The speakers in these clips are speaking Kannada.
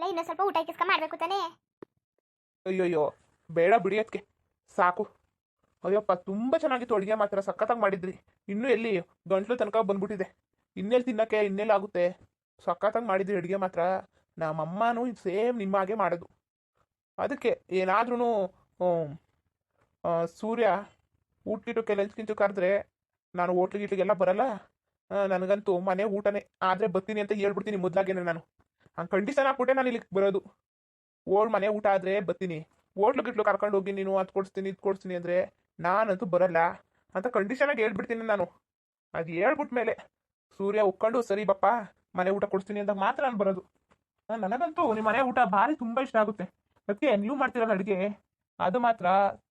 ಅಲ್ಲ, ಇನ್ನೊಂದು ಸ್ವಲ್ಪ ಊಟ ಕಿಸ್ಕ ಮಾಡಬೇಕು ತಾನೇ? ಅಯ್ಯೋಯ್ಯೋ, ಬೇಡ ಬಿಡಿ ಅದಕ್ಕೆ ಸಾಕು. ಅಯ್ಯಪ್ಪ, ತುಂಬ ಚೆನ್ನಾಗಿತ್ತು ಅಡುಗೆ ಮಾತ್ರ. ಸಖತ್ತಾಗಿ ಮಾಡಿದ್ರಿ. ಇನ್ನೂ ಎಲ್ಲಿ? ಗಂಟ್ಲು ತನಕ ಬಂದ್ಬಿಟ್ಟಿದೆ. ಇನ್ನೆಲ್ಲಿ ತಿನ್ನಕ್ಕೆ ಇನ್ನೆಲ್ಲಿ ಆಗುತ್ತೆ. ಸಖತ್ತಾಗಿ ಮಾಡಿದ್ರಿ ಅಡುಗೆ ಮಾತ್ರ. ನಮ್ಮಮ್ಮನೂ ಸೇಮ್ ನಿಮ್ಮ ಹಾಗೆ ಮಾಡೋದು. ಅದಕ್ಕೆ ಏನಾದ್ರೂ ಸೂರ್ಯ ಊಟಕ್ಕೆ ಲಂಚ್ ಕಿಂಚು ಕರೆದ್ರೆ ನಾನು ಹೋಟ್ಲಿಗೆ ಇಟ್ಲಿಗೆಲ್ಲ ಬರಲ್ಲ ನನಗಂತೂ ಮನೆ ಊಟನೇ. ಆದರೆ ಬರ್ತೀನಿ ಅಂತ ಹೇಳ್ಬಿಡ್ತೀನಿ ಮೊದಲಾಗೇನೆ ನಾನು. ಹಂಗೆ ಕಂಡೀಷನ್ ಹಾಕ್ಬಿಟ್ಟೆ ನಾನು ಇಲ್ಲಿಗೆ ಬರೋದು. ಓಲ್ಡ್ ಮನೆ ಊಟ ಆದರೆ ಬರ್ತೀನಿ. ಓಟ್ಲು ಗಿಟ್ಲು ಕರ್ಕೊಂಡು ಹೋಗಿ ನೀನು ಅದು ಕೊಡಿಸ್ತೀನಿ, ಇದು ಕೊಡಿಸ್ತೀನಿ ಅಂದರೆ ನಾನಂತೂ ಬರಲ್ಲ ಅಂತ ಕಂಡೀಷನಾಗಿ ಹೇಳ್ಬಿಡ್ತೀನಿ ನಾನು. ಅದು ಹೇಳ್ಬಿಟ್ಮೇಲೆ ಸೂರ್ಯ ಉಕ್ಕೊಂಡು, ಸರಿ ಬಪ್ಪ, ಮನೆ ಊಟ ಕೊಡಿಸ್ತೀನಿ ಅಂತ ಮಾತ್ರ ನಾನು ಬರೋದು. ನನಗಂತೂ ನಿಮ್ಮ ಮನೆ ಊಟ ಭಾರಿ ತುಂಬ ಇಷ್ಟ ಆಗುತ್ತೆ. ಅದಕ್ಕೆ ನೀವು ಮಾಡ್ತಿರಲ್ಲ ಅಡುಗೆ, ಅದು ಮಾತ್ರ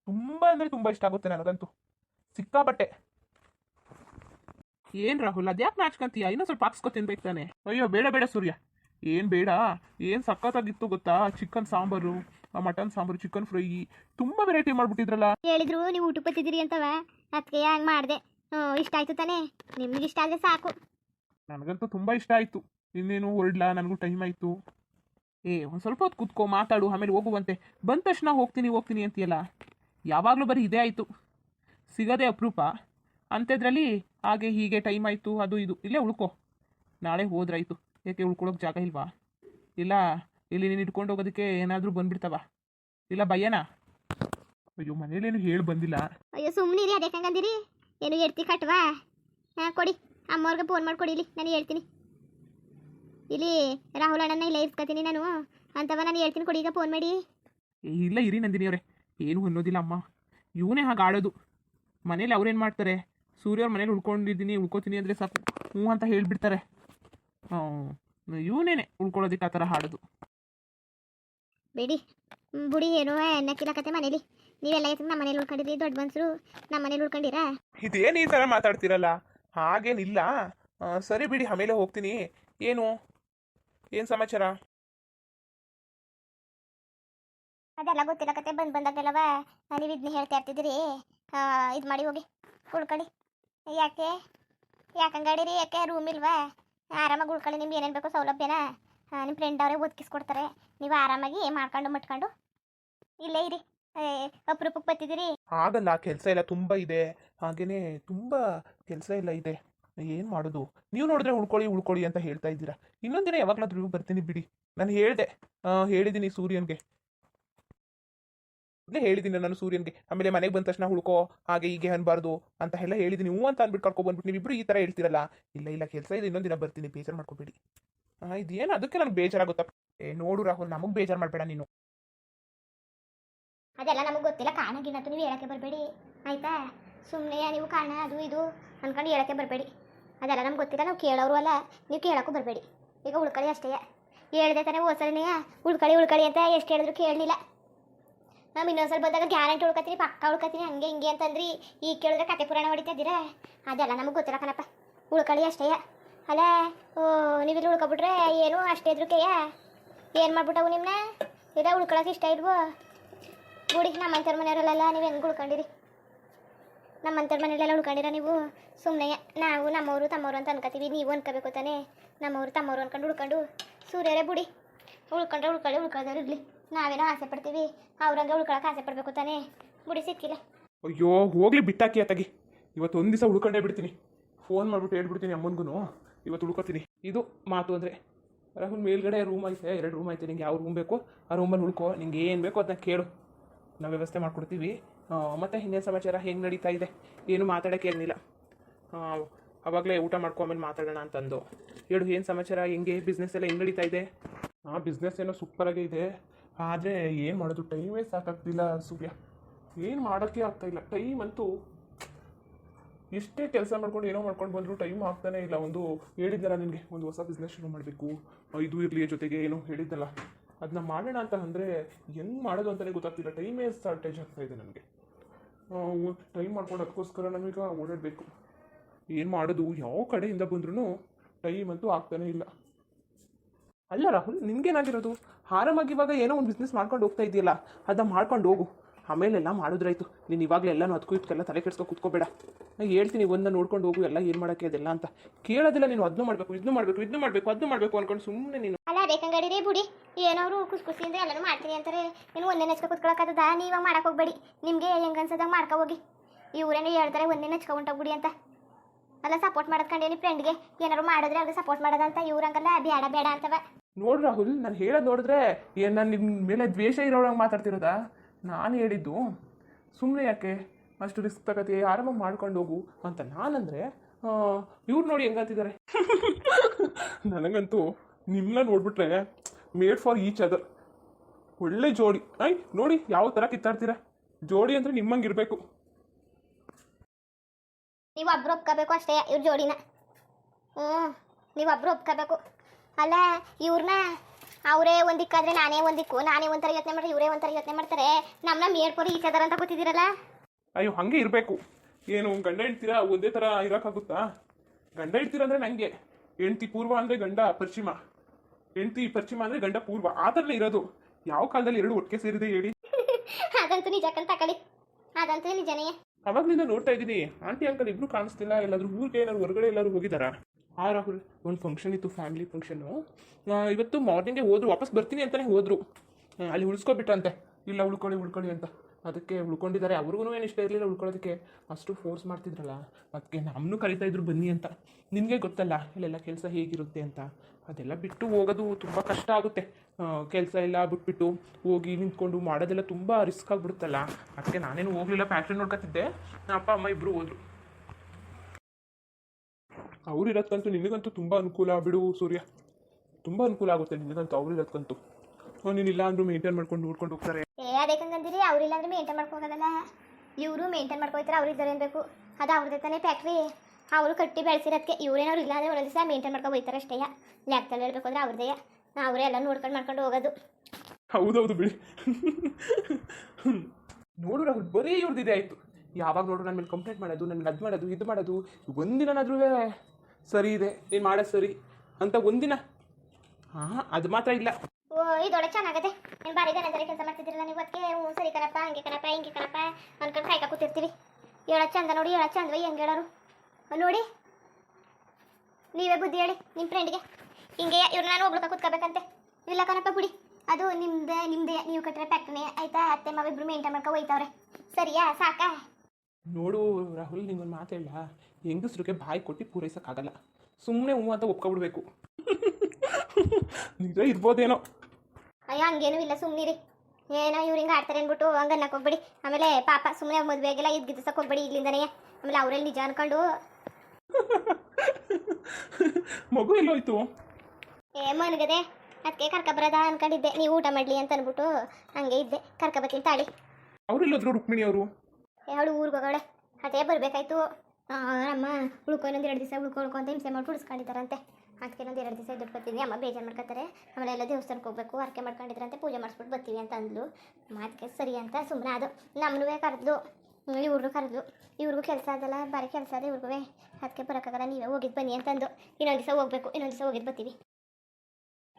ತುಂಬ ಅಂದರೆ ತುಂಬ ಇಷ್ಟ ಆಗುತ್ತೆ ನನಗಂತೂ. ಸಿಕ್ಕಾಪಟ್ಟೆ. ಏನ್ ರಾಹುಲ್, ಅದ್ಯಾಕೆ ನಾಚ್ಕೊಂತೀಯ? ಇನ್ನೂ ಸ್ವಲ್ಪ ಹಾಕ್ಸ್ಕೊ ತಿನ್ಬೇಕು ತಾನೆ ಅಯ್ಯೋ, ಬೇಡ ಬೇಡ ಸೂರ್ಯ. ಏನ್ ಬೇಡ ಏನ್ ಸಖತ್ತಾಗಿತ್ತು ಗೊತ್ತಾ? Chicken sambar mutton sambar chicken fry ತುಂಬಾ ವೆರೈಟಿ ಮಾಡ್ಬಿಟ್ಟಿದ್ರಲ್ಲ. ಹೇಳಿದ್ರು ನೀವು ಊಟ ಬತ್ತಿದ್ದೀರಿ ಅಂತವ ಅದಕ್ಕೆ ಹಂಗೆ ಮಾಡಿದೆ. ಇಷ್ಟ ಆಯ್ತು ತಾನೇ? ನಿಮ್ಗೆ ಇಷ್ಟ ಆದರೆ ಸಾಕು. ನನಗಂತೂ ತುಂಬಾ ಇಷ್ಟ ಆಯ್ತು. ಇನ್ನೇನು ಹೊರಡ್ಲಾ? ನನಗೂ ಟೈಮ್ ಆಯ್ತು. ಏ ಒಂದು ಸ್ವಲ್ಪ ಹೊತ್ತು ಕೂತ್ಕೋ ಮಾತಾಡು ಆಮೇಲೆ ಹೋಗುವಂತೆ. ಬಂದ ತಕ್ಷಣ ಹೋಗ್ತೀನಿ ಹೋಗ್ತೀನಿ ಅಂತೀಯಲ್ಲ? ಯಾವಾಗಲೂ ಬರೀ ಇದೇ ಆಯಿತು. ಸಿಗೋದೇ ಅಪರೂಪ. ಅಂಥದ್ರಲ್ಲಿ ಹಾಗೆ ಹೀಗೆ ಟೈಮ್ ಆಯಿತು ಅದು ಇದು. ಇಲ್ಲೇ ಉಳ್ಕೋ. ನಾಳೆ ಹೋದ್ರಾಯ್ತು. ಯಾಕೆ ಉಳ್ಕೊಳ್ಳೋಕೆ ಜಾಗ ಇಲ್ವಾ? ಇಲ್ಲ ಇಲ್ಲಿ ನೀನು ಇಟ್ಕೊಂಡು ಹೋಗೋದಕ್ಕೆ ಏನಾದರೂ ಬಂದ್ಬಿಡ್ತಾವ. ಇಲ್ಲ ಭಯನಾ ಅಯ್ಯೋ ಮನೇಲೇನು ಹೇಳಿ ಬಂದಿಲ್ಲ. ಅಯ್ಯೋ ಸುಮ್ಮನೆ ರೀ ಅದಕ್ಕೆ ಹಂಗಂದಿರಿ. ಏನು ಹೇಳ್ತಿ ಕಟ್ವಾ? ಹಾಂ ಕೊಡಿ. ಅಮ್ಮವ್ರಿಗೆ ಫೋನ್ ಮಾಡಿಕೊಡಿ ಇಲ್ಲಿ ನಾನು ಹೇಳ್ತೀನಿ. ಇಲ್ಲಿ ರಾಹುಲ್ ಅಣ್ಣನ ಇಲ್ಲ ಇರ್ಸ್ಕೊತೀನಿ ನಾನು. ಅಂತವ ನಾನು ಹೇಳ್ತೀನಿ ಕೊಡಿ ಈಗ ಫೋನ್ ಮಾಡಿ. ಇಲ್ಲ ಇರಿ ನಂದಿನಿ ಅವರೇ. ಏನು ಅನ್ನೋದಿಲ್ಲ ಅಮ್ಮ. ಇವನೇ ಹಾಗೆ ಆಡೋದು. ಮನೇಲಿ ಅವ್ರೇನು ಮಾಡ್ತಾರೆ? ಸೂರ್ಯ ಅವ್ರ ಮನೇಲಿ ಉಳ್ಕೊಂಡಿದ್ದೀನಿ ಉಳ್ಕೋತೀನಿ ಅಂದರೆ ಸಾಕು. ಹ್ಞೂ ಅಂತ ಹೇಳ್ಬಿಡ್ತಾರೆ. ಇವನೇನೆ ಉಳ್ಕೊಳ್ಳೋದಕ್ಕೆ ಆ ಥರ ಹಾಡೋದು. ಬಿಡಿ ಬುಡಿ ಏನು ಅನ್ನಕ್ಕಿಲ್ಲ ಕತೆ ಮನೇಲಿ. ನೀವೆಲ್ಲ ಎತ್ತಕ್ಕೆ ನಮ್ಮ ಮನೇಲಿ ಉಳ್ಕೊಂಡಿದ್ರಿ ದೊಡ್ಡ ಮನ್ಸರು ನಮ್ಮ ಮನೇಲಿ ಉಳ್ಕೊಂಡಿರಾ? ಇದೇನು ಈ ಥರ ಮಾತಾಡ್ತಿರಲ್ಲ? ಹಾಗೇನಿಲ್ಲ. ಆ, ಸರಿ ಬಿಡಿ ಆಮೇಲೆ ಹೋಗ್ತೀನಿ. ಏನು? ಏನು ಸಮಾಚಾರ? ಅದೆಲ್ಲ ಗೊತ್ತಿಲ್ಲ ಕತೆ ಬಂದು ಬಂದಾಗೆಲ್ಲವ ನೀವು ಇದನ್ನ ಹೇಳ್ತಾ ಇರ್ತಿದ್ದೀರಿ. ಇದು ಮಾಡಿ ಹೋಗಿ ಉಳ್ಕೊಳ್ಳಿ. ಯಾಕೆ? ಯಾಕಂಗಾಡಿರಿ ಯಾಕೆ? ರೂಮ್ ಇಲ್ವಾ? ಆರಾಮಾಗಿ ಉಳ್ಕೊಳ್ಳಿ, ನಿಮ್ಗೆ ಏನೇನು ಬೇಕೋ ಸೌಲಭ್ಯನ ನಿಮ್ಮ ಫ್ರೆಂಡ್ ಅವರೇ ಒದಗಿಸ್ಕೊಡ್ತಾರೆ ನೀವು ಆರಾಮಾಗಿ ಮಾಡ್ಕೊಂಡು, ಮಟ್ಕೊಂಡು. ಇಲ್ಲೇ ಇರಿ. ಅಪರೂಪಕ್ಕೆ ಬರ್ತಿದ್ದೀರಿ. ಆಗಲ್ಲ, ಕೆಲಸ ಎಲ್ಲ ತುಂಬ ಇದೆ. ಹಾಗೇನೆ ತುಂಬ ಕೆಲಸ ಎಲ್ಲ ಇದೆ. ಏನು ಮಾಡೋದು? ನೀವು ನೋಡಿದ್ರೆ ಉಳ್ಕೊಳ್ಳಿ ಉಳ್ಕೊಳ್ಳಿ ಅಂತ ಹೇಳ್ತಾ ಇದ್ದೀರಾ. ಇನ್ನೊಂದಿನ ಯಾವಾಗಲಾದ್ರೂ ಬರ್ತೀನಿ ಬಿಡಿ. ನಾನು ಹೇಳಿದೆ. ಹೇಳಿದ್ದೀನಿ ಸೂರ್ಯನ್ಗೆ. ಮೊದಲೇ ಹೇಳಿದ್ದೀನಿ ನಾನು ಸೂರ್ಯನ್ಗೆ. ಆಮೇಲೆ ಮನೆಗೆ ಬಂದ ತಕ್ಷಣ ಹುಡುಕೋ, ಹಾಗೆ ಹೀಗೆ ಅನ್ಬಾರ್ದು ಅಂತ ಎಲ್ಲ ಹೇಳಿದ್ದೀನಿ ಹ್ಞೂ ಅಂತ ಅಂದ್ಬಿಟ್ಟು ಕರ್ಕೊ ಬಂದ್ಬಿಟ್ಟು ನೀವಿಬ್ರು ಈ ಥರ ಹೇಳ್ತೀರಲ್ಲ? ಇಲ್ಲ ಇಲ್ಲ, ಕೆಲಸ ಇದೆ ಇನ್ನೊಂದಿನ ಬರ್ತೀನಿ, ಬೇಜಾರು ಮಾಡ್ಕೋಬೇಡಿ. ಇದೇನು, ಅದಕ್ಕೆ ನನಗೆ ಬೇಜಾರಾಗುತ್ತಾ? ಏ, ನೋಡು ರಾಹುಲ್, ನಮಗೆ ಬೇಜಾರು ಮಾಡಬೇಡ ನೀನು. ಅದೆಲ್ಲ ನಮಗೆ ಗೊತ್ತಿಲ್ಲ ಕಾರಣ ಅಂತ ನೀವು ಹೇಳಕ್ಕೆ ಬರಬೇಡಿ. ಆಯ್ತಾ? ಸುಮ್ಮನೆ ನೀವು ಕಾರಣ, ಅದು, ಇದು ಅನ್ಕೊಂಡು ಹೇಳಕ್ಕೆ ಬರಬೇಡಿ. ಅದೆಲ್ಲ ನಮ್ಗೆ ಗೊತ್ತಿಲ್ಲ, ನಾವು ಕೇಳೋರು ಅಲ್ಲ, ನೀವು ಕೇಳೋಕ್ಕೂ ಬರಬೇಡಿ. ಈಗ ಉಳ್ಕಳಿ ಅಷ್ಟೇ. ಹೇಳ್ದೆ ತಾನೇ ಹೋಸಲನೇ ಉಳ್ಕಳಿ ಉಳ್ಕಳಿ ಅಂತ ಎಷ್ಟು ಹೇಳಿದ್ರು ಕೇಳಲಿಲ್ಲ. ನಾವು ಇನ್ನೊಂದ್ಸಲ ಬಂದಾಗ ಗ್ಯಾರಂಟಿ ಉಳ್ಕೊತೀನಿ ಪಕ್ಕ ಉಳ್ಕೊತೀನಿ ಹಂಗೆ ಹಿಂಗೆ ಅಂತಂದ್ರಿ. ಈಗ ಕೇಳಿದ್ರೆ ಕತೆ ಪುರಾಣ ಹೊಡಿತಾ ಅದೆಲ್ಲ ನಮಗೆ ಗೊತ್ತಿಲ್ಲ ಕಣಪ್ಪ. ಉಳ್ಕೊಳ್ಳಿ ಅಷ್ಟೇ. ಅಲ್ಲ ಓ ನೀವಿಲ್ಲಿ ಉಳ್ಕೊಬಿಟ್ರೆ ಏನು ಅಷ್ಟೇ ಇದ್ರುಕೆಯ ಏನು ಮಾಡ್ಬಿಟ್ಟವು ನಿಮ್ಮನ್ನ ಇಲ್ಲ ಉಳ್ಕೊಳಕ್ಕೆ ಇಷ್ಟ ಇಲ್ವೋ? ಗುಡಿ ನಮ್ಮಂತರ ಮನೆಯವರೆಲ್ಲ ನೀವು ಹೆಂಗೆ ಉಳ್ಕೊಂಡಿರಿ? ನಮ್ಮಂತರ ಮನೆಯಲ್ಲೆಲ್ಲ ಉಳ್ಕೊಂಡಿರ ನೀವು? ಸುಮ್ಮನೆ ನಾವು ನಮ್ಮವರು ತಮ್ಮವರು ಅಂತ ಅನ್ಕೋತೀವಿ ನೀವು ಅನ್ಕೋಬೇಕು ತಾನೇ. ನಮ್ಮವರು ತಮ್ಮವರು ಅನ್ಕೊಂಡು ಉಳ್ಕೊಂಡು. ಸೂರ್ಯರೇ, ಬುಡಿ. ಉಳ್ಕೊಂಡ್ರೆ ಉಳ್ಕೊಳ್ಳಿ ಉಳ್ಕೊಳ್ದವ್ರು ಇರಲಿ. ನಾವೇನೋ ಆಸೆ ಪಡ್ತೀವಿ, ಅವ್ರಂಗೆ ಉಳ್ಕೊಳಕ್ಕೆ ಆಸೆ ಪಡಬೇಕು ತಾನೇ. ಮುಡಿ ಸಿಕ್ಕಿಲ್ಲ. ಅಯ್ಯೋ, ಹೋಗ್ಲಿ ಬಿಟ್ಟಾಕಿ ಅತ್ತಾಗಿ. ಇವತ್ತು ಒಂದು ದಿವಸ ಉಳ್ಕೊಂಡೇ ಬಿಡ್ತೀನಿ. ಫೋನ್ ಮಾಡ್ಬಿಟ್ಟು ಹೇಳ್ಬಿಡ್ತೀನಿ ಅಮ್ಮನಿಗೂ ಇವತ್ತು ಉಳ್ಕೊತೀನಿ. ಇದು ಮಾತು ಅಂದರೆ, ರಾಹುಲ್ ಮೇಲ್ಗಡೆ ರೂಮ್ ಐತೆ, ಎರಡು ರೂಮ್ ಐತೆ, ನಿಂಗೆ ಯಾವ ರೂಮ್ ಬೇಕು ಆ ರೂಮಲ್ಲಿ ಉಳ್ಕೊ. ನಿಂಗೆ ಏನು ಬೇಕು ಅದನ್ನ ಕೇಳು. ನಾವು ವ್ಯವಸ್ಥೆ ಮಾಡ್ಕೊಡ್ತೀವಿ. ಮತ್ತು ಹಿಂದಿನ ಸಮಾಚಾರ? ಹೆಂಗೆ ನಡೀತಾ ಇದೆ? ಏನು ಮಾತಾಡೋಕೆ ಏನಿಲ್ಲ ಆವಾಗಲೇ ಊಟ ಮಾಡ್ಕೊಂಬಂದು ಮಾತಾಡೋಣ ಅಂತಂದು. ಹೇಳು, ಏನು ಸಮಾಚಾರ? ಹೆಂಗೆ? ಬಿಸ್ನೆಸ್ ಎಲ್ಲ ಹೆಂಗೆ ನಡೀತಾ ಇದೆ? ಹಾಂ ಬಿಸ್ನೆಸ್ ಏನೋ ಸೂಪರಾಗೇ ಇದೆ. ಆದರೆ ಏನು ಮಾಡೋದು ಟೈಮೇ ಸಾಕಾಗ್ತಿಲ್ಲ ಸೂರ್ಯ ಏನು ಮಾಡೋಕ್ಕೆ ಆಗ್ತಾ ಇಲ್ಲ. ಟೈಮ್ ಅಂತೂ ಎಷ್ಟೇ ಕೆಲಸ ಮಾಡ್ಕೊಂಡು ಏನೋ ಮಾಡ್ಕೊಂಡು ಬಂದರೂ ಟೈಮ್ ಆಗ್ತಾನೆ ಇಲ್ಲ. ಒಂದು ಹೇಳಿದ್ದಲ್ಲ ನಿನಗೆ, ಒಂದು ಹೊಸ ಬಿಸ್ನೆಸ್ ಶುರು ಮಾಡಬೇಕು. ಇದು ಇರಲಿ ಜೊತೆಗೆ ಏನೋ ಹೇಳಿದ್ದಲ್ಲ. ಅದನ್ನ ಮಾಡೋಣ ಅಂತ ಅಂದರೆ ಹೆಂಗೆ ಮಾಡೋದು ಅಂತಲೇ ಗೊತ್ತಾಗ್ತಿಲ್ಲ. ಟೈಮೇ ಶಾರ್ಟೇಜ್ ಆಗ್ತಾ ಇದೆ ನನಗೆ. ಟೈಮ್ ಮಾಡ್ಕೊಂಡು ಅದಕ್ಕೋಸ್ಕರ ನಮಗೆ ಓಡಾಡಬೇಕು. ಏನು ಮಾಡೋದು, ಯಾವ ಕಡೆಯಿಂದ ಬಂದ್ರೂ ಟೈಮ್ ಅಂತೂ ಆಗ್ತಾನೆ ಇಲ್ಲ. ಅಲ್ಲ ರಾಹುಲ್, ನಿನ್ಗೇನಾಗಿರೋದು? ಆರಾಮಾಗಿ ಇವಾಗ ಏನೋ ಒಂದು ಬಿಸ್ನೆಸ್ ಮಾಡ್ಕೊಂಡು ಹೋಗ್ತಾ ಇದೆಯಲ್ಲ ಅದನ್ನ ಮಾಡ್ಕೊಂಡು ಹೋಗು. ಆಮೇಲೆಲ್ಲ ಮಾಡಿದ್ರಾಯ್ತು. ನೀನು ಇವಾಗಲೇ ಎಲ್ಲನೂ ಅದಕ್ಕೂ ಇದಕ್ಕೆಲ್ಲ ತಲೆ ಕೆಡ್ಸ್ಕೊ ಕೂತ್ಕೋಬೇಡ. ನಾನು ಹೇಳ್ತೀನಿ ಒಂದನ್ನು ನೋಡ್ಕೊಂಡು ಹೋಗು, ಎಲ್ಲ ಏನು ಮಾಡೋಕ್ಕೆ ಅದೆಲ್ಲ ಅಂತ. ಕೇಳೋದಿಲ್ಲ ನೀನು ಅದನ್ನು ಮಾಡಬೇಕು ಇದನ್ನು ಮಾಡಬೇಕು ಇದನ್ನು ಮಾಡಬೇಕು ಅದನ್ನು ಮಾಡಬೇಕು ಅನ್ಕೊಂಡು ಸುಮ್ಮನೆ ನೀನು. ಅಲ್ಲ ಅದೇ ಬುಡಿ. ಏನವರು ಖುಷಿ ಖುಷಿಯಿಂದ ಎಲ್ಲನೂ ಮಾಡ್ತೀನಿ ಅಂತಾರೆ. ಏನು ಒಂದೇ ನೆಚ್ಕೊ ಕುತ್ಕೊಳಕ್ಕದ ನೀವಾಗ ಮಾಡಕ್ಕೆ ಹೋಗ್ಬೇಡಿ. ನಿಮಗೆ ಹೆಂಗೆ ಅನ್ಸದಾಗ ಮಾಡ್ಕೊ ಹೋಗಿ. ಊರೇನೇ ಹೇಳ್ತಾರೆ, ಒಂದೇ ನೆಚ್ಕೊಂಡೋಗ್ಬಿಡಿ ಅಂತ. ಅಲ್ಲ ಸಪೋರ್ಟ್ ಮಾಡೋದು ಕಂಡೇನಿ ಫ್ರೆಂಡ್ಗೆ ಏನಾರು ಮಾಡಿದ್ರೆ ಅವ್ರಿಗೆ ಸಪೋರ್ಟ್ ಮಾಡೋದಂತ ಇವ್ರಂಗಲ್ಲ ಬೇಡ ಬೇಡ ಅಂತವ. ನೋಡು ರಾಹುಲ್, ನಾನು ಹೇಳೋದು ನೋಡಿದ್ರೆ ಏನು ನಾನು ನಿಮ್ಮ ಮೇಲೆ ದ್ವೇಷ ಇರೋಳಂಗೆ ಮಾತಾಡ್ತಿರೋದಾ? ನಾನು ಹೇಳಿದ್ದು ಸುಮ್ಮನೆ ಯಾಕೆ? ಅಷ್ಟು ರಿಸ್ಕ್ ತಗತಿ, ಆರಾಮಾಗಿ ಮಾಡ್ಕೊಂಡು ಹೋಗು ಅಂತ ನಾನಂದರೆ ಇವ್ರು ನೋಡಿ ಹೆಂಗಂತಿದ್ದಾರೆ ನನಗಂತೂ ನಿಮ್ಮನ್ನ ನೋಡ್ಬಿಟ್ರೆ ಮೇಡ್ ಫಾರ್ ಈಚ್ ಅದರ್ ಒಳ್ಳೆ ಜೋಡಿ. ಐ ನೋಡಿ ಯಾವ ಥರ ಕಿತ್ತಾಡ್ತೀರ? ಜೋಡಿ ಅಂದರೆ ನಿಮ್ಮಂಗೆ ಇರಬೇಕು. ನೀವು ಒಬ್ರು ಒಪ್ಕೋಬೇಕು ಅಷ್ಟೇ, ಇವ್ರ ಜೋಡಿನ. ಹ್ಞೂ ನೀವು ಒಬ್ರು ಒಪ್ಕೋಬೇಕು. ಅಲ್ಲ ಇವ್ರನ್ನ ಅವರೇ ಒಂದಿಕ್ಕಾದ್ರೆ ನಾನೇ ಒಂದಿಕ್ಕು. ನಾನೇ ಒಂಥರ ಯೋಚನೆ ಮಾಡ್ರೆ ಇವರೇ ಒಂಥರ ಯೋಚನೆ ಮಾಡ್ತಾರೆ. ನಮ್ಮನ್ನ ಮೇಡ್ಕೊರಿ ಈಚದರ ಅಂತ ಗೊತ್ತಿದ್ದೀರಲ್ಲ? ಅಯ್ಯೋ ಹಾಗೆ ಇರಬೇಕು. ಏನು ಗಂಡ ಹೆಂಡ್ತೀರಾ? ಒಂದೇ ಥರ ಇರೋಕ್ಕಾಗುತ್ತಾ ಗಂಡ ಹೆಂಡ್ತೀರ ಅಂದರೆ ನನಗೆ ಹೆಂಡ್ತಿ ಪೂರ್ವ ಅಂದರೆ ಗಂಡ ಪಶ್ಚಿಮ ಹೆಂಡ್ತಿ ಪಶ್ಚಿಮ ಅಂದರೆ ಗಂಡ ಪೂರ್ವ. ಆ ಥರನೇ ಇರೋದು. ಯಾವ ಕಾಲದಲ್ಲಿ ಎರಡು ಒಟ್ಟಿಗೆ ಸೇರಿದೆ ಹೇಳಿ? ಅದಂತೂ ನಿಜ ಕಂತ ಕಳಿ ಅದಂತೂ ನಿಜನೇ. ಅವಾಗಲಿಂದ ನೋಡ್ತಾ ಇದ್ದೀನಿ. ಆಂಟಿ ಅಂಕಲ್ ಇಬ್ರು ಕಾಣಿಸ್ತಿಲ್ಲ. ಎಲ್ಲಾದ್ರೂ ಊರಿಗೆ ಏನಾದ್ರು ಹೊರಗಡೆ ಎಲ್ಲರೂ ಹೋಗಿದ್ದಾರಾ? ಆ ರಾಹುಲ್ ಒಂದು ಫಂಕ್ಷನ್ ಇತ್ತು ಫ್ಯಾಮಿಲಿ ಫಂಕ್ಷನ್ನು ಇವತ್ತು ಮಾರ್ನಿಂಗೇ ಹೋದ್ರು, ವಾಪಸ್ ಬರ್ತೀನಿ ಅಂತಲೇ ಹೋದರು. ಅಲ್ಲಿ ಉಳಿಸ್ಕೊಬಿಟ್ರಂತೆ. ಇಲ್ಲ, ಉಳ್ಕೊಳ್ಳಿ ಉಳ್ಕೊಳ್ಳಿ ಅಂತ. ಅದಕ್ಕೆ ಉಳ್ಕೊಂಡಿದ್ದಾರೆ. ಅವ್ರಿಗೂ ಏನು ಇಷ್ಟ ಇರಲಿಲ್ಲ ಉಳ್ಕೊಳ್ಳೋದಕ್ಕೆ. ಅಷ್ಟು ಫೋರ್ಸ್ ಮಾಡ್ತಿದ್ರಲ್ಲ. ಅದಕ್ಕೆ ನಮ್ಮನ್ನು ಕರಿತಾ ಇದ್ರು, ಬನ್ನಿ ಅಂತ. ನಿನಗೆ ಗೊತ್ತಲ್ಲ, ಇಲ್ಲೆಲ್ಲ ಕೆಲಸ ಹೇಗಿರುತ್ತೆ ಅಂತ. ಅದೆಲ್ಲ ಬಿಟ್ಟು ಹೋಗೋದು ತುಂಬ ಕಷ್ಟ ಆಗುತ್ತೆ. ಕೆಲಸ ಎಲ್ಲ ಬಿಟ್ಬಿಟ್ಟು ಹೋಗಿ ನಿಂತ್ಕೊಂಡು ಮಾಡೋದೆಲ್ಲ ತುಂಬ ರಿಸ್ಕ್ ಆಗಿಬಿಡುತ್ತಲ್ಲ. ಅದಕ್ಕೆ ನಾನೇನು ಹೋಗಲಿಲ್ಲ ಫ್ಯಾಕ್ಟ್ರಿ ನೋಡ್ಕೊತಿದ್ದೆ ಅಪ್ಪ, ಅಮ್ಮ ಇಬ್ಬರು ಹೋದ್ರು. ಅವ್ರು ಇರೋದ್ಕಂತೂ ನಿನಗಂತೂ ತುಂಬ ಅನುಕೂಲ ಬಿಡು ಸೂರ್ಯ. ತುಂಬ ಅನುಕೂಲ ಆಗುತ್ತೆ ನಿನಗಂತೂ ಅವ್ರು ಓ ನೀನು ಇಲ್ಲ ಅಂದ್ರೂ ಮೇಂಟೈನ್ ಮಾಡ್ಕೊಂಡು ನೋಡ್ಕೊಂಡು ಹೋಗ್ತಾರೆ. ಏ ಅದಕ್ಕಂಗಂದಿರಿ ಅವ್ರಿಲ್ಲ ಅಂದ್ರೆ ಮೇಂಟೈನ್ ಮಾಡ್ಕೋಗೋದಲ್ಲ ಇವರು ಮೇಂಟೈನ್ ಮಾಡ್ಕೊಯ್ತಾರೆ ಅವ್ರು ಇದ್ದಾರೆ ಅನ್ಬೇಕು. ಅದು ಅವ್ರದ್ದೇ ತಾನೇ ಫ್ಯಾಕ್ಟ್ರಿ ಅವರು ಕಟ್ಟಿ ಬೆಳೆಸಿರೋದಕ್ಕೆ ಇವ್ರೇನವ್ರು ಇಲ್ಲ ಅಂದರೆ ಒಂದೊಂದು ದಿವಸ ಮೇಂಟೈನ್ ಮಾಡ್ಕೊಂಡು ಹೋಗ್ತಾರೆ ಅಷ್ಟೇ. ಲೆಕ್ಕದಲ್ಲಿ ಹೇಳ್ಬೇಕು ಅಂದ್ರೆ ಅವ್ರದ್ದೇ ಅವರೇ ಎಲ್ಲ ನೋಡ್ಕೊಂಡು ಮಾಡ್ಕೊಂಡು ಹೋಗೋದು. ಹೌದೌದು ಬಿಡಿ. ನೋಡು ರಾಹುಲ್ ಬರೀ ಇವ್ರದ್ದಿದೆ ಆಯಿತು. ಯಾವಾಗ ನೋಡು ನನ್ನ ಮೇಲೆ ಕಂಪ್ಲೇಂಟ್ ಮಾಡೋದು ನನ್ನ ಅದು ಮಾಡೋದು ಇದು ಮಾಡೋದು. ಒಂದಿನಾದ್ರೂ ಸರಿ ಇದೆ, ನೀನು ಮಾಡೋ ಸರಿ ಅಂತ ಒಂದಿನ. ಹಾಂ, ಅದು ಮಾತ್ರ ಇಲ್ಲ. ಓ ಇದೊಳೆ ಚೆನ್ನಾಗದೆ. ಏನು ಬಾರಿ ಗಣದಲ್ಲಿ ಕೆಲಸ ಮಾಡ್ತಿದ್ರಲ್ಲ ನೀವು ಅದಕ್ಕೆ ಹ್ಞೂ, ಸರಿ ಕಣಪ್ಪ, ಹಂಗೆ ಕಣಪ್ಪ, ಹಿಂಗೆ ಕಣಪ್ಪ ಅನ್ಕೊಂಡು ಕಾಯ್ಕ ಕೂತಿರ್ತೀವಿ. ಹೇಳ ಚಂದ ನೋಡಿ ಹೇಳ ಚಂದ ಹೆಂಗೆ ಹೇಳೋರು. ನೋಡಿ. ನೀವೇ ಬುದ್ಧಿ ಹೇಳಿ ನಿಮ್ಮ ಫ್ರೆಂಡ್ಗೆ ಹಿಂಗೆ ಇವ್ರು ನಾನು ಒಬ್ಳಕ ಕೂತ್ಕೋಬೇಕಂತೆ. ಇಲ್ಲ ಕನಪ್ಪ ಬಿಡಿ. ಅದು ನಿಮ್ದೇ ನಿಮ್ದೇ, ನೀವು ಕಟ್ಟಿರೋ ಫ್ಯಾಕ್ಟ್ರಿನೇ ಆಯ್ತಾ? ಅತ್ತೆ, ಮಾವ ಇಬ್ರು ಮೇಂಟೈನ್ ಮಾಡ್ಕೊ ಹೋಯ್ತವ್ರೆ ಸರಿಯಾ, ಸಾಕಾ? ನೋಡು ರಾಹುಲ್ ನಿಂಗೊಂದು ಮಾತು ಹೇಳ. ಹೆಂಗಸ್ರಿಗೆ ಬಾಯಿ ಕೊಟ್ಟು ಪೂರೈಸೋಕ್ಕಾಗಲ್ಲ. ಸುಮ್ಮನೆ ಹ್ಞೂ ಅಂತ ಒಪ್ಕೊಬಿಡ್ಬೇಕು. ನಿಜ ಇರ್ಬೋದೇನೋ. ಅಯ್ಯ ಹಂಗೇನೂ ಇಲ್ಲ ಸುಮ್ಮನಿರಿ ಏನೋ ಇವ್ರು ಹಿಂಗೆ ಆಡ್ತಾರೆ ಅಂದ್ಬಿಟ್ಟು ಹಂಗೆ ಅನ್ನಕ್ಕೆ ಹೋಗ್ಬೇಡಿ. ಆಮೇಲೆ ಪಾಪ ಸುಮ್ಮನೆ ಮದುವೆಗೆಲ್ಲ ಇದು ಗಿದ್ಸಕ್ಕೆ ಹೋಗ್ಬೇಡಿ ಇಲ್ಲಿಂದನೇ. ಆಮೇಲೆ ಅವರಲ್ಲಿ ನಿಜ ಅನ್ಕೊಂಡು. ಮಗು ಎಲ್ಲೋಯ್ತು? ಏ ಮನ್ಗದೆ ಅದಕ್ಕೆ ಕರ್ಕೊಬರದ ಅನ್ಕೊಂಡಿದ್ದೆ. ನೀವು ಊಟ ಮಾಡಲಿ ಅಂತ ಅಂದ್ಬಿಟ್ಟು ಹಂಗೆ ಇದ್ದೆ. ಕರ್ಕಬತ್ತಿನ ತಾಳಿ. ಅವರೆಲ್ಲೋದ್ರು ರುಕ್ಮಿಣಿ ಅವರು? ಅವಳು ಊರಿಗೆ ಹೋಗೋಳೆ ಅದೇ ಬರಬೇಕಾಯ್ತು. ಅಮ್ಮ ಉಳ್ಕೊ ಇನ್ನೊಂದು ಎರಡು ದಿವಸ ಉಳ್ಕೊ ಉಳ್ಕೊ ಅಂತ ಹಿಂಸೆ ಮಾಡಿ ಉಳಿಸ್ಕೊಂಡಿದ್ದಾರಂತೆ ಅದಕ್ಕೆ ಒಂದು ಎರಡು ದಿವಸ ದುಡ್ಡು ಅಮ್ಮ ಬೇಜಾರು ಮಾಡ್ಕೊತಾರೆ ಆಮೇಲೆ ಎಲ್ಲ ದೇವಸ್ಥಾನಕ್ಕೆ ಹೋಗ್ಬೇಕು, ಹರಕೆ ಮಾಡ್ಕೊಂಡಿದ್ರಂತೆ ಪೂಜೆ ಮಾಡಿಸ್ಬಿಟ್ಟು ಬರ್ತೀವಿ ಅಂತ ಅಂದ್ಲು. ಅದಕ್ಕೆ ಸರಿ ಅಂತ ಸುಮ್ಮನೆ ಅದು. ನಮ್ಮನೂ ಕರೆದ್ಲು. ಇವ್ರಿಗೂ ಕರೆದ್ಲು. ಇವ್ರಿಗೂ ಕೆಲಸ ಅದಲ್ಲ ಬಾರಿ ಕೆಲಸ ಅದ ಇವ್ರಿಗೂ ಅದಕ್ಕೆ ಬರೋಕ್ಕಾಗಲ್ಲ, ನೀವೇ ಹೋಗಿದ್ದು ಬನ್ನಿ ಅಂತಂದು ಇನ್ನೊಂದು ದಿವಸ ಹೋಗ್ಬೇಕು, ಇನ್ನೊಂದು ದಿವಸ ಹೋಗಿದ್ದು ಬರ್ತೀವಿ.